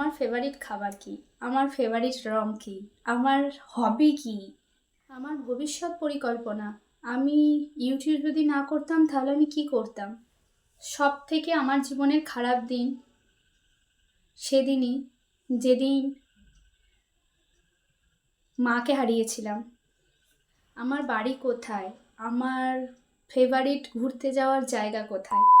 আমার ফেভারিট খাবার কি? আমার ফেভারিট রং কি? আমার হবি কি? আমার ভবিষ্যৎ পরিকল্পনা। আমি ইউটিউব যদি না করতাম, তাহলে আমি কি করতাম? সব থেকে আমার জীবনের খারাপ দিন সেদিনই, যেদিন মাকে হারিয়েছিলাম। আমার বাড়ি কোথায়? আমার ফেভারিট ঘুরতে যাওয়ার জায়গা কোথায়?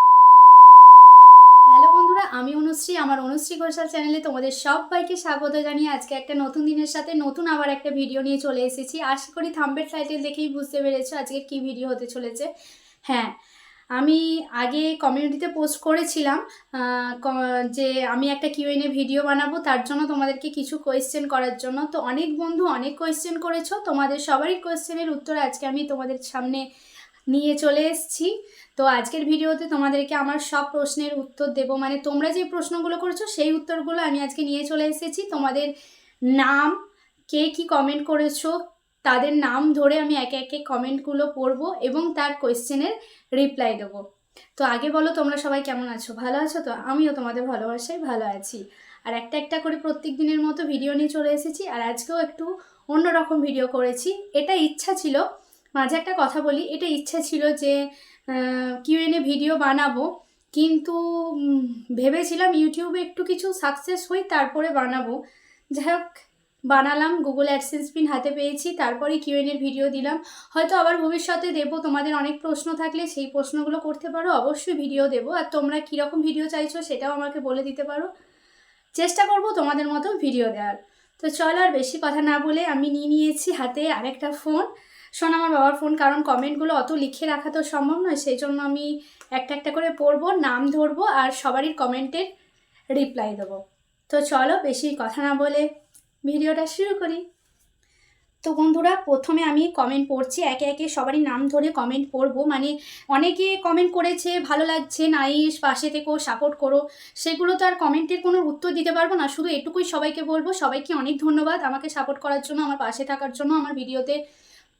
আমি অনুশ্রী, আমার অনুশ্রী ঘোষাল চ্যানেলে তোমাদের সবাইকে স্বাগত জানিয়ে আজকে একটা নতুন দিনের সাথে নতুন আবার একটা ভিডিও নিয়ে চলে এসেছি। আশা করি থাম্বের টাইটেল দেখেই বুঝতে পেরেছ আজকে কি ভিডিও হতে চলেছে। হ্যাঁ আমি আগে কমিউনিটিতে পোস্ট করেছিলাম যে আমি একটা কিউএনএ ভিডিও বানাবো, তার জন্য তোমাদেরকে কিছু কোয়েশ্চেন করার জন্য। তো অনেক বন্ধু অনেক কোয়েশ্চেন করেছ, তোমাদের সবারই কোয়েশ্চেনের উত্তর আজকে আমি তোমাদের সামনে নিয়ে চলে এসেছি। তো আজকের ভিডিওতে তোমাদেরকে আমার সব প্রশ্নের উত্তর দেব। মানে তোমরা যে প্রশ্নগুলো করেছ, সেই উত্তরগুলো আমি আজকে নিয়ে চলে এসেছি। তোমাদের নাম, কে কি কমেন্ট করেছ, তাদের নাম ধরে আমি একে একে কমেন্টগুলো পড়ব এবং তার কোয়েশ্চেনের রিপ্লাই দেবো। তো আগে বলো, তোমরা সবাই কেমন আছো? ভালো আছো তো? আমিও তোমাদের ভালোবাসায় ভালো আছি। আর একটা একটা করে প্রত্যেক দিনের মতো ভিডিও নিয়ে চলে এসেছি। আর আজকেও একটু অন্যরকম ভিডিও করেছি। এটা ইচ্ছা ছিল মাঝে একটা কথা বলি, এটা ইচ্ছা ছিল যে কিউএনএ ভিডিও বানাবো, কিন্তু ভেবেছিলাম ইউটিউবে একটু কিছু সাকসেস হই, তারপরে বানাবো। যাই হোক বানালাম গুগল অ্যাডসেন্স পিন হাতে পেয়েছি, তারপরে কিউএনের ভিডিও দিলাম। হয়তো আবার ভবিষ্যতে দেবো, তোমাদের অনেক প্রশ্ন থাকলে সেই প্রশ্নগুলো করতে পারো, অবশ্যই ভিডিও দেবো। আর তোমরা কীরকম ভিডিও চাইছো সেটাও আমাকে বলে দিতে পারো। চেষ্টা করব তোমাদের মতো ভিডিও দেওয়ার। তো চল আর বেশি কথা না বলে আমি নিয়ে নিয়েছি হাতে আরেকটা ফোন শোন আমার বাবার ফোন কারণ কমেন্টগুলো অত লিখে রাখা তো সম্ভব নয়, সেই জন্য আমি একটা একটা করে পড়ব, নাম ধরবো আর সবারই কমেন্টের রিপ্লাই দেবো। তো চলো বেশি কথা না বলে ভিডিওটা শুরু করি। তো বন্ধুরা, প্রথমে আমি কমেন্ট পড়ছি, একে একে সবারই নাম ধরে কমেন্ট পড়ব মানে অনেকে কমেন্ট করেছে, ভালো লাগছে নাইস পাশে থেকেও সাপোর্ট করো, সেগুলো তো আর কমেন্টের কোনো উত্তর দিতে পারব না, শুধু এটুকুই সবাইকে বলব, সবাইকে অনেক ধন্যবাদ আমাকে সাপোর্ট করার জন্য, আমার পাশে থাকার জন্য, আমার ভিডিওতে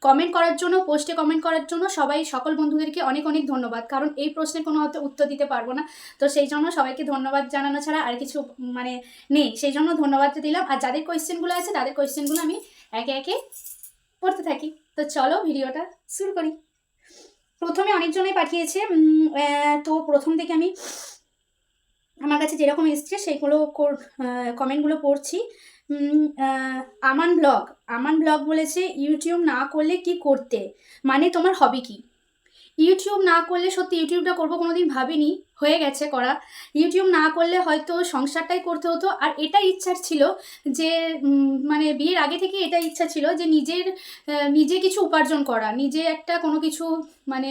কমেন্ট করার জন্য পোস্টে কমেন্ট করার জন্য সবাই, সকল বন্ধুদেরকে অনেক অনেক ধন্যবাদ। কারণ এই প্রশ্নের কোনো হয়তো উত্তর দিতে পারব না। তো সেই জন্য সবাইকে ধন্যবাদ জানানো ছাড়া আর কিছু মানে নেই। সেই জন্য ধন্যবাদ দিলাম। আর যাদের কোয়েশ্চেনগুলো আছে, তাদের কোয়েশ্চেনগুলো আমি একে একে পড়তে থাকি। তো চলো ভিডিওটা শুরু করি। প্রথমে অনেকজনে পাঠিয়েছে তো প্রথম থেকে আমি আমার কাছে যেরকম এসছে, সেইগুলো কমেন্টগুলো পড়ছি। আমান ব্লগ। আমান ব্লগ বলেছে ইউটিউব না করলে কি করতে? মানে তোমার হবি কি? ইউটিউব না করলে সত্যি ইউটিউবটা করব কোনোদিন ভাবিনি। হয়ে গেছে করা। ইউটিউব না করলে হয়তো সংসারটাই করতে হতো। আর এটা ইচ্ছার ছিল যে মানে বিয়ের আগে থেকে এটা ইচ্ছা ছিল যে নিজের নিজে কিছু উপার্জন করা। নিজে একটা কোনো কিছু মানে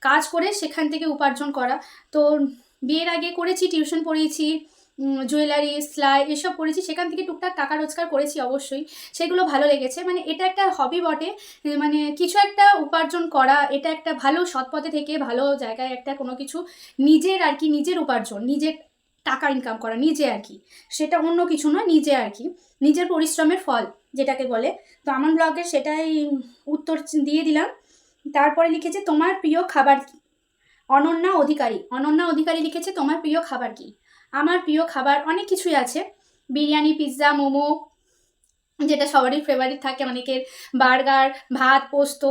কাজ করে সেখান থেকে উপার্জন করা। তো বিয়ের আগে করেছি, টিউশন পড়িয়েছি। জুয়েলারি সেলাই এসব করেছি সেখান থেকে টুকটাক টাকা রোজগার করেছি অবশ্যই, সেগুলো ভালো লেগেছে। মানে এটা একটা হবি বটে মানে কিছু একটা উপার্জন করা, এটা একটা ভালো সৎ পথে থেকে, ভালো জায়গায় একটা কোনো কিছু নিজের আর কি, নিজের উপার্জন, নিজের টাকা ইনকাম করা, নিজে আর কি। সেটা অন্য কিছু নয়, নিজে আর কি, নিজের পরিশ্রমের ফল, যেটাকে বলে। তো আমার ব্লগে সেটাই উত্তর দিয়ে দিলাম। তারপরে লিখেছে, তোমার প্রিয় খাবার কি? অনন্যা অধিকারী অনন্যা অধিকারী লিখেছে, তোমার প্রিয় খাবার কি? আমার প্রিয় খাবার অনেক কিছুই আছে। বিরিয়ানি পিৎজা মোমো, যেটা সবারই ফেভারিট থাকে। অনেকের বার্গার ভাত, পোস্ত,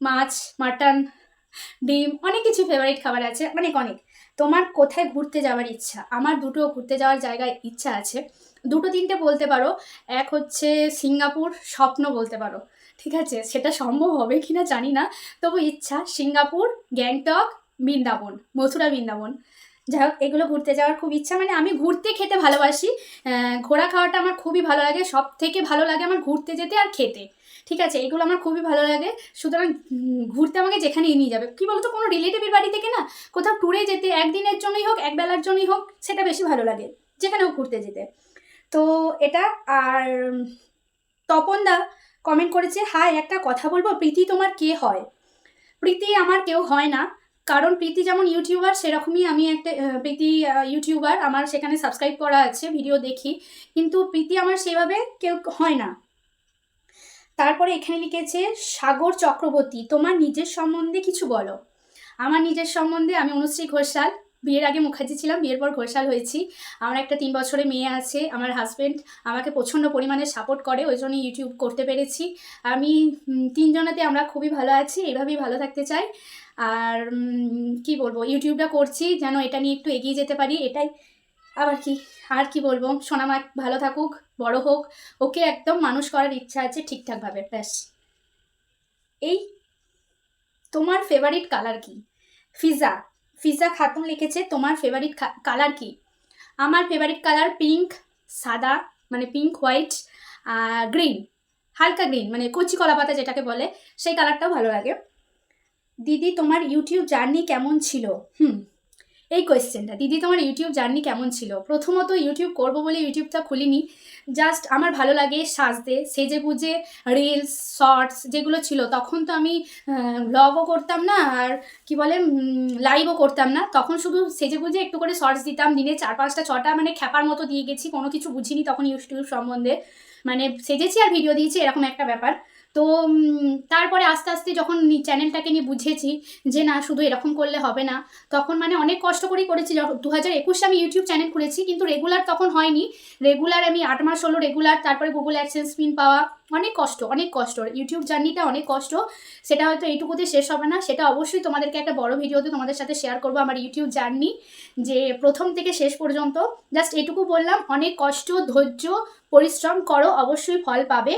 মাছ মাটন ডিম, অনেক কিছু ফেভারিট খাবার আছে, অনেক অনেক। তোমার কোথায় ঘুরতে যাওয়ার ইচ্ছা? আমার দুটো ঘুরতে যাওয়ার জায়গায় ইচ্ছা আছে। দুটো তিনটে বলতে পারো। এক হচ্ছে সিঙ্গাপুর, স্বপ্ন বলতে পারো। ঠিক আছে? সেটা সম্ভব হবে কি না জানি না। তবু ইচ্ছা, সিঙ্গাপুর, গ্যাংটক, বৃন্দাবন, মথুরা, বৃন্দাবন। যাই হোক, এগুলো ঘুরতে যাওয়ার খুব ইচ্ছা। মানে আমি ঘুরতে খেতে ভালোবাসি। ঘোরা খাওয়াটা আমার খুবই ভালো লাগে। সব থেকে ভালো লাগে আমার ঘুরতে যেতে আর খেতে। ঠিক আছে? এগুলো আমার খুবই ভালো লাগে। সুতরাং ঘুরতে আমাকে যেখানেই নিয়ে যাবে। কি বলতো? কোনো রিলেটিভের বাড়ি থেকে না, কোথাও ট্যুরে যেতে, একদিনের জন্যই হোক, এক বেলার জন্যই হোক, সেটা বেশি ভালো লাগে। যেখানে হোক ঘুরতে যেতে। তো এটা, আর তপনদা কমেন্ট করেছে হাই একটা কথা বলব, প্রীতি তোমার কে হয়? প্রীতি আমার কেউ হয় না। কারণ প্রীতি যেমন ইউটিউবার, সেরকমই আমি একটা প্রীতি ইউটিউবার। আমার সেখানে সাবস্ক্রাইব করা আছে ভিডিও দেখি। কিন্তু প্রীতি আমার সেভাবে কেউ হয় না। তারপরে এখানে লিখেছে, সাগর চক্রবর্তী, তোমার নিজের সম্বন্ধে কিছু বলো। আমার নিজের সম্বন্ধে আমি অনুশ্রী ঘোষাল। বিয়ের আগে মুখার্জি ছিলাম, বিয়ের পর ঘোষাল হয়েছি। আমার একটা তিন বছরের মেয়ে আছে, আমার হাজব্যান্ড আমাকে প্রচণ্ড পরিমাণে সাপোর্ট করে, ওই জন্য ইউটিউব করতে পেরেছি। আমি তিনজনাতে আমরা খুবই ভালো আছি এইভাবেই ভালো থাকতে চাই। আর কি বলব ইউটিউবটা করছি যেন এটা নিয়ে একটু এগিয়ে যেতে পারি, এটাই। আবার কি, আর কি বলব সোনামা ভালো থাকুক, বড় হোক, ওকে একদম মানুষ করার ইচ্ছা আছে ঠিকঠাকভাবে, ব্যাস। এই, তোমার ফেভারিট কালার কি? ফিজা ফিজা খাতুন লিখেছে, তোমার ফেভারিট কালার কি? আমার ফেভারিট কালার পিঙ্ক সাদা মানে পিঙ্ক হোয়াইট গ্রিন হালকা গ্রিন মানে কচি কলা পাতা যেটাকে বলে, সেই কালারটাও ভালো লাগে। দিদি, তোমার ইউটিউব জার্নি কেমন ছিল? হুম এই কোয়েশ্চেনটা দিদি, তোমার ইউটিউব জার্নি কেমন ছিল? প্রথমত ইউটিউব করব বলে ইউটিউবটা খুলিনি। জাস্ট আমার ভালো লাগে সাজতে, সেজে গুজে রিলস শর্টস যেগুলো ছিল। তখন তো আমি ব্লগও করতাম না আর কি বলে লাইভও করতাম না। তখন শুধু সেজে গুজে একটু করে শর্টস দিতাম। দিনে চার, পাঁচটা, ছটা মানে খ্যাপার মতো দিয়ে গেছি। কোনো কিছু বুঝিনি তখন ইউটিউব সম্বন্ধে। মানে সেজেছি আর ভিডিও দিয়েছি, এরকম একটা ব্যাপার। তো তারপরে আস্তে আস্তে যখন চ্যানেলটাকে নিয়ে বুঝেছি যে না, শুধু এরকম করলে হবে না, তখন মানে অনেক কষ্ট করেই করেছি। দু হাজার একুশে আমি ইউটিউব চ্যানেল খুলেছি, কিন্তু রেগুলার তখন হয়নি। রেগুলার আমি আট মাস হলো রেগুলার তারপরে গুগল অ্যাডসেন্স পিন পাওয়া, অনেক কষ্ট অনেক কষ্ট। ইউটিউব জার্নিটা অনেক কষ্ট। সেটা হয়তো এইটুকুতে শেষ হবে না, সেটা অবশ্যই তোমাদেরকে একটা বড় ভিডিওতে তোমাদের সাথে শেয়ার করব আমার ইউটিউব জার্নি যে প্রথম থেকে শেষ পর্যন্ত। জাস্ট এটুকু বললাম, অনেক কষ্ট, ধৈর্য, পরিশ্রম করো, অবশ্যই ফল পাবে।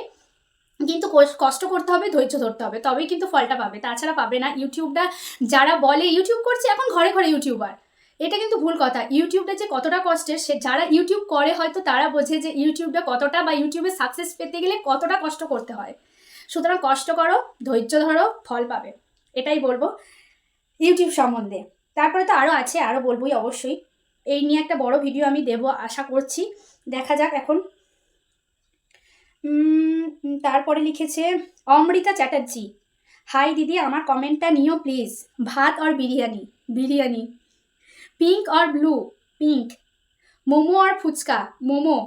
কিন্তু কষ্ট করতে হবে, ধৈর্য ধরতে হবে, তবেই কিন্তু ফলটা পাবে। তাছাড়া পাবে না ইউটিউবটা। যারা বলে, ইউটিউব করছে, এখন ঘরে ঘরে ইউটিউবার। এটা কিন্তু ভুল কথা। ইউটিউবটা যে কতটা কষ্টের, সে যারা ইউটিউব করে, হয়তো তারা বোঝে যে ইউটিউবটা কতটা বা ইউটিউবে সাকসেস পেতে গেলে কতটা কষ্ট করতে হয়। সুতরাং কষ্ট করো, ধৈর্য ধরো, ফল পাবে। এটাই বলব ইউটিউব সম্বন্ধে। তারপরে তো আরও আছে আরও বলবোই অবশ্যই। এই নিয়ে একটা বড় ভিডিও আমি দেবো, আশা করছি। দেখা যাক এখন তারপরে লিখেছে, অমৃতা চ্যাটার্জি, হাই দিদি, আমার কমেন্টটা নিও প্লিজ। ভাত আর বিরিয়ানি বিরিয়ানি। পিঙ্ক আর ব্লু, পিঙ্ক। মোমো আর ফুচকা, মোমো।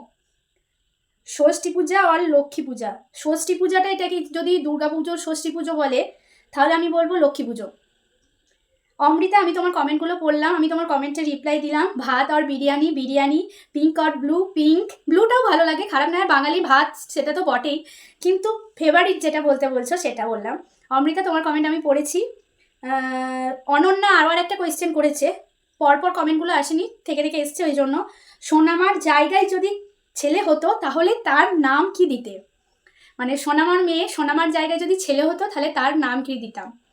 ষষ্ঠী পূজা আর লক্ষ্মী পূজা। ষষ্ঠী পূজাটা এটাকে যদি দুর্গা পুজোর ষষ্ঠী পুজো বলে, তাহলে আমি বলব লক্ষ্মী পুজো। অমৃতা, আমি তোমার কমেন্টগুলো পড়লাম, আমি তোমার কমেন্টে রিপ্লাই দিলাম। ভাত আর বিরিয়ানি বিরিয়ানি পিঙ্ক আর ব্লু পিঙ্ক ব্লুটাও ভালো লাগে, খারাপ না বাঙালি ভাত, সেটা তো বটেই। কিন্তু ফেভারিট যেটা বলতে বলছো, সেটা বললাম। অমৃতা, তোমার কমেন্ট আমি পড়েছি। অনন্যা আরও আর একটা কোয়েশ্চেন করেছে। পরপর কমেন্টগুলো আসেনি, থেকে থেকে এসছে ওই জন্য। সোনামার জায়গায় যদি ছেলে হতো, তাহলে তার নাম কি দিতে? মানে সোনামার মেয়ে সোনামার জায়গায় যদি ছেলে হতো, তাহলে তার নাম কি দিতাম?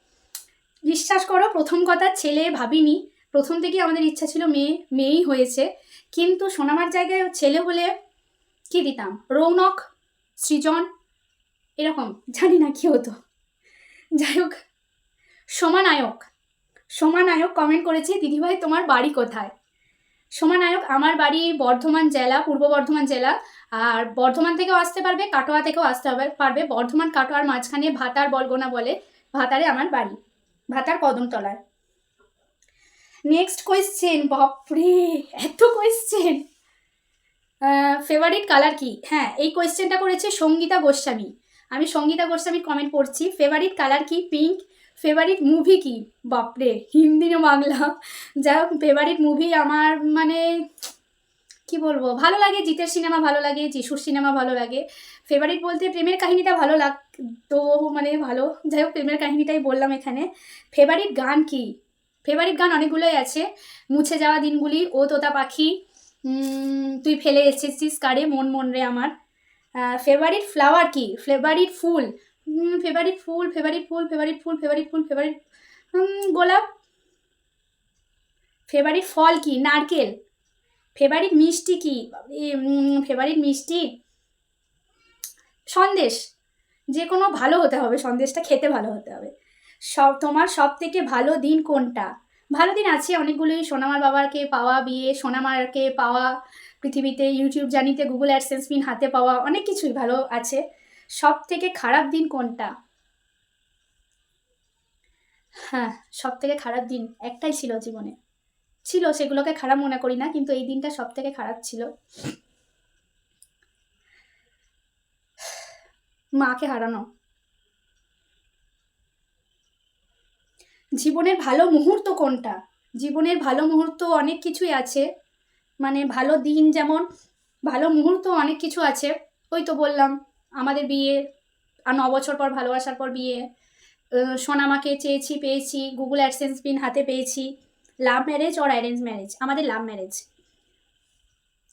বিশ্বাস করো, প্রথম কথা ছেলে ভাবিনি। প্রথম থেকেই আমাদের ইচ্ছা ছিল মেয়ে, মেয়েই হয়েছে। কিন্তু সোনামার জায়গায় ছেলে হলে কি দিতাম? রৌনক, সৃজন, এরকম, জানি না কি হতো। যাই হোক, সোমানায়ক সোমানায়ক কমেন্ট করেছে, দিদিভাই, তোমার বাড়ি কোথায়? সোমানায়ক, আমার বাড়ি বর্ধমান জেলা, পূর্ব বর্ধমান জেলা। আর বর্ধমান থেকেও আসতে পারবে, কাটোয়া থেকেও আসতে হবে, পারবে। বর্ধমান, কাটোয়ার মাঝখানে ভাতার বলগোনা বলে, ভাতারে আমার বাড়ি। ভাতার কদমতলায় নেক্সট কোয়েশ্চেন বাপরে, এত কোয়েশ্চেন ফেভারিট কালার কি? হ্যাঁ এই কোয়েশ্চেনটা করেছে সঙ্গীতা গোস্বামী। আমি সঙ্গীতা গোস্বামীর কমেন্ট পড়ছি। ফেভারিট কালার কি? পিঙ্ক ফেভারিট মুভি কি? বাপরে, হিন্দি না বাংলা। যাই হোক ফেভারিট মুভি আমার মানে কি বলব? ভালো লাগে, জিতের সিনেমা ভালো লাগে, যিশুর সিনেমা ভালো লাগে। ফেভারিট বলতে প্রেমের কাহিনীটা ভালো লাগ, তো মানে ভালো। যাই হোক, প্রেমের কাহিনীটাই বললাম এখানে। ফেভারিট গান কি? ফেভারিট গান অনেকগুলোই আছে। মুছে যাওয়া দিনগুলি, ও তোতা পাখি তুই ফেলে এসেছিস কারে, মন মন রে আমার। ফেভারিট ফ্লাওয়ার কি? ফেভারিট ফুল? ফেভারিট ফুল ফেভারিট ফুল ফেভারিট ফুল ফেভারিট ফুল ফেভারিট গোলাপ। ফেভারিট ফল কি? নারকেল। ফেভারিট মিষ্টি কি? ফেভারিট মিষ্টি? সন্দেশ। যে কোনো ভালো হতে হবে, সন্দেশটা খেতে ভালো হতে হবে। সব, তোমার সব থেকে ভালো দিন কোনটা? ভালো দিন আছে অনেকগুলোই, সোনামার বাবাকে পাওয়া, বিয়ে সোনামারকে পাওয়া, পৃথিবীতে ইউটিউব জানিতে গুগল অ্যাডসেন্স পিন হাতে পাওয়া, অনেক কিছুই ভালো আছে। সব থেকে খারাপ দিন কোনটা? হ্যাঁ সব থেকে খারাপ দিন একটাই ছিল জীবনে। ছিল, সেগুলোকে খারাপ মনে করি না, কিন্তু এই দিনটা সব থেকে খারাপ ছিল। মাকে হারানো। জীবনের ভালো মুহূর্ত কোনটা? জীবনের ভালো মুহূর্ত অনেক কিছুই আছে। মানে ভালো দিন যেমন, ভালো মুহূর্ত অনেক কিছু আছে। ওই তো বললাম, আমাদের বিয়ে, আর ন বছর পর ভালোবাসার পর বিয়ে। সোনামাকে চেয়েছি, পেয়েছি গুগল অ্যাডসেন্স পিন হাতে পেয়েছি। Love marriage or arrange marriage আমাদের লাভ ম্যারেজ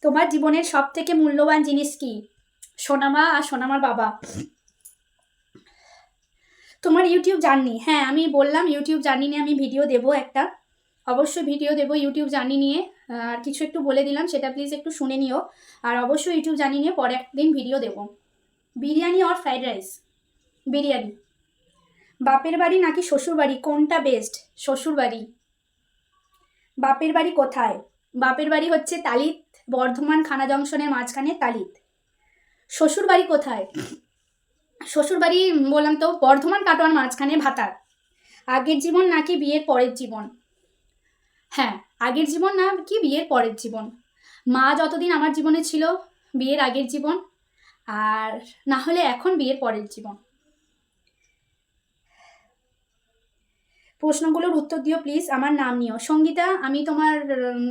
তোমার জীবনের সব থেকে মূল্যবান জিনিস কি? সোনামা আর সোনামার বাবা। তোমার ইউটিউব জার্নি হ্যাঁ আমি বললাম ইউটিউব জার্নি নিয়ে আমি ভিডিও দেবো একটা। অবশ্যই ভিডিও দেবো ইউটিউব জার্নি নিয়ে। আর কিছু একটু বলে দিলাম, সেটা প্লিজ একটু শুনে নিও। আর অবশ্যই ইউটিউব জার্নি নিয়ে পরে একদিন ভিডিও দেবো। Biryani or fried rice biryani. বাপের বাড়ি নাকি শ্বশুর বাড়ি কোনটা বেস্ট শ্বশুর বাড়ি বাপের বাড়ি কোথায়? বাপের বাড়ি হচ্ছে তালিত, বর্ধমান খানা জংশনের মাঝখানে তালিত। শ্বশুর বাড়ি কোথায়? শ্বশুর বাড়ি বললাম তো, বর্ধমান কাটোয়ার মাঝখানে ভাতার। আগের জীবন নাকি বিয়ের পরের জীবন? হ্যাঁ আগের জীবন না কি বিয়ের পরের জীবন। মা যতদিন আমার জীবনে ছিল, বিয়ের আগের জীবন, আর না হলে এখন বিয়ের পরের জীবন। প্রশ্নগুলোর উত্তর দিও প্লিজ আমার নাম নিও। সঙ্গীতা, আমি তোমার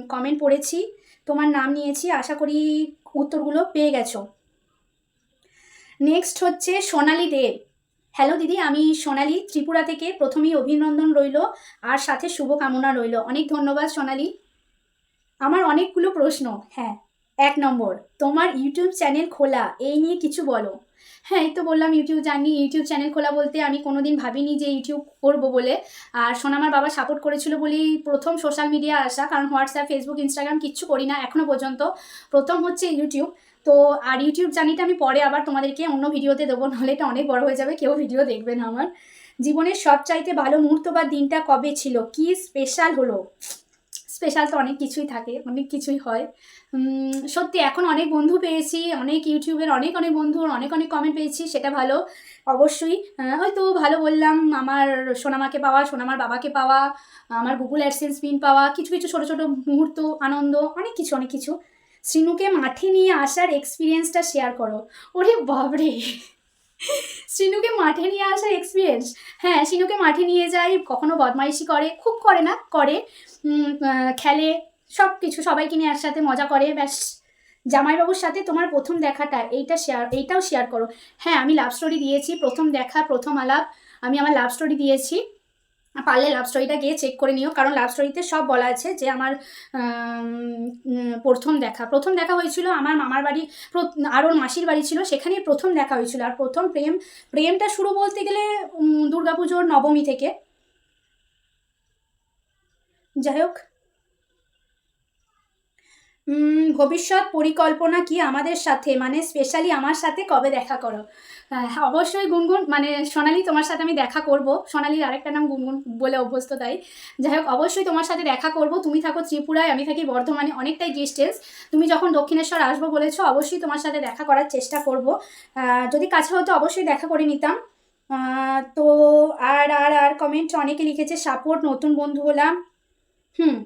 কমেন্ট পড়েছি, তোমার নাম নিয়েছি, আশা করি উত্তরগুলো পেয়ে গেছো। নেক্সট হচ্ছে সোনালি দেব। হ্যালো দিদি, আমি সোনালি, ত্রিপুরা থেকে প্রথমেই অভিনন্দন রইল, আর সাথে শুভকামনা রইল। অনেক ধন্যবাদ সোনালি। আমার অনেকগুলো প্রশ্ন হ্যাঁ। এক নম্বর, তোমার ইউটিউব চ্যানেল খোলা, এই নিয়ে কিছু বলো। হ্যাঁ এই তো বললাম ইউটিউব জানি ইউটিউব চ্যানেল খোলা বলতে আমি কোনোদিন ভাবিনি যে ইউটিউব করব বলে। আর সোনামার বাবা সাপোর্ট করেছিল বলেই প্রথম সোশ্যাল মিডিয়া আসা, কারণ হোয়াটসঅ্যাপ ফেসবুক ইনস্টাগ্রাম কিচ্ছু করি না এখনও পর্যন্ত। প্রথম হচ্ছে ইউটিউব। তো আর ইউটিউব জানিটা আমি পরে আবার তোমাদেরকে অন্য ভিডিওতে দেবো, নাহলে এটা অনেক বড় হয়ে যাবে, কেউ ভিডিও দেখবে না আমার। জীবনের সবচাইতে ভালো মুহূর্ত বা দিনটা কবে ছিল? কি স্পেশাল হলো? স্পেশাল তো অনেক কিছুই থাকে, অনেক কিছুই হয়। সত্যি এখন অনেক বন্ধু পেয়েছি, অনেক ইউটিউবের অনেক অনেক বন্ধুর অনেক অনেক কমেন্ট পেয়েছি, সেটা ভালো। অবশ্যই হয়তো ভালো বললাম, আমার সোনামাকে পাওয়া, সোনামার বাবাকে পাওয়া, আমার গুগল অ্যাডসেন্স পিন পাওয়া, কিছু কিছু ছোটো ছোটো মুহূর্ত, আনন্দ, অনেক কিছু অনেক কিছু। শ্রীনুকে মাঠে নিয়ে আসার এক্সপিরিয়েন্সটা শেয়ার করো। ওরে বাবরে শ্রীনুকে মাঠে নিয়ে আসার এক্সপিরিয়েন্স হ্যাঁ শিনুকে মাঠে নিয়ে যায়, কখনো বদমাইশি করে, খুব করে না, করে খেলে সব কিছু সবাইকে নিয়ে একসাথে মজা করে, ব্যাস। জামাইবাবুর সাথে তোমার প্রথম দেখাটা, এইটা শেয়ার এইটাও শেয়ার করো। হ্যাঁ আমি লাভ স্টোরি দিয়েছি, প্রথম দেখা, প্রথম আলাপ, আমি আমার লাভ স্টোরি দিয়েছি। পারলে লাভ স্টোরিটা গিয়ে চেক করে নিও। কারণ লাভ স্টোরিতে সব বলা আছে যে আমার প্রথম দেখা। প্রথম দেখা হয়েছিল আমার মামার বাড়ি, প্র- আর ওর মাসির বাড়ি ছিল সেখানে প্রথম দেখা হয়েছিল। আর প্রথম প্রেম, প্রেমটা শুরু বলতে গেলে দুর্গাপুজোর নবমী থেকে। যাই হোক। ভবিষ্যৎ পরিকল্পনা কি আমাদের সাথে? মানে স্পেশালি আমার সাথে কবে দেখা করো? হ্যাঁ অবশ্যই গুনগুন মানে সোনালি তোমার সাথে আমি দেখা করব। সোনালির আরেকটা নাম গুনগুন বলে অভ্যস্ত তাই। যাই হোক, অবশ্যই তোমার সাথে দেখা করব। তুমি থাকো ত্রিপুরায়, আমি থাকি বর্ধমানে, অনেকটাই ডিস্টেন্স তুমি যখন দক্ষিণেশ্বর আসব বলেছ, অবশ্যই তোমার সাথে দেখা করার চেষ্টা করব। যদি কাছে হতো অবশ্যই দেখা করে নিতাম। তো আর আর আর কমেন্ট অনেকে লিখেছে, সাপোর্ট, নতুন বন্ধু হলাম। হুম।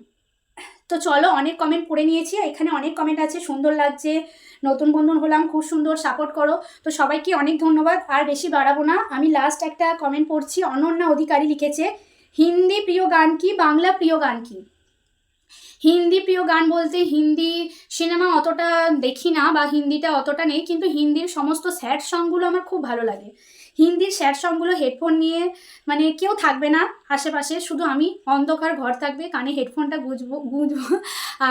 তো চলো অনেক কমেন্ট পড়ে নিয়েছি এখানে অনেক কমেন্ট আছে, সুন্দর লাগছে, নতুন বন্ধু হলাম, খুব সুন্দর সাপোর্ট করো। তো সবাইকে অনেক ধন্যবাদ, আর বেশি বাড়াবো না। আমি লাস্ট একটা কমেন্ট পড়ছি, অনন্যা অধিকারী লিখেছে, হিন্দি প্রিয় গান কি, বাংলা প্রিয় গান কি? হিন্দি প্রিয় গান বলতে হিন্দি সিনেমা অতটা দেখি না বা হিন্দিটা অতটা নেই, কিন্তু হিন্দির সমস্ত স্যাড সংগুলো আমার খুব ভালো লাগে। হিন্দির স্যাড সংগুলো হেডফোন নিয়ে মানে কেউ থাকবে না আশেপাশে, শুধু আমি, অন্ধকার ঘর থাকবে, কানে হেডফোনটা গুজবো, গুঁজবো,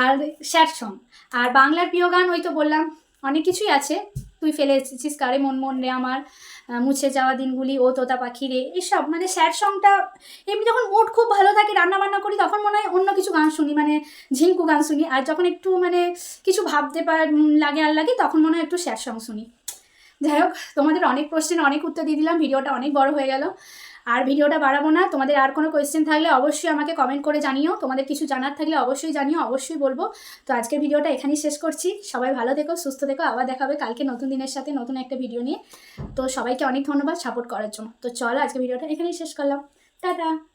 আর স্যাড সং। আর বাংলার প্রিয় গান ওই তো বললাম, অনেক কিছুই আছে। তুই ফেলে এসেছিস কারে মন মন রে আমার। মুছে যাওয়া দিনগুলি ও তোতা পাখি রে এসব। মানে স্যাড সংটা এমনি যখন মুড খুব ভালো থাকে রান্না বান্না করি, তখন মনে হয় অন্য কিছু গান শুনি মানে ঝিঙ্কু গান শুনি। আর যখন একটু মানে কিছু ভাবতে পার লাগে আর লাগে, তখন মনে হয় একটু স্যাড সং শুনি। যাই হোক, তোমাদের অনেক প্রশ্নের অনেক উত্তর দিয়ে দিলাম, ভিডিওটা অনেক বড় হয়ে গেল। আর ভিডিওটা বাড়াবো না। তোমাদের আর কোনো কোয়েশ্চেন থাকলে অবশ্যই আমাকে কমেন্ট করে জানিও। তোমাদের কিছু জানার থাকলে অবশ্যই জানিও, অবশ্যই বলব। তো আজকের ভিডিওটা এখানেই শেষ করছি। সবাই ভালো থেকো, সুস্থ থেকো। আবার দেখাবে কালকে নতুন দিনের সাথে নতুন একটা ভিডিও নিয়ে। তো সবাইকে অনেক ধন্যবাদ সাপোর্ট করার জন্য। তো চলো আজকে ভিডিওটা এখানেই শেষ করলাম। টাটা!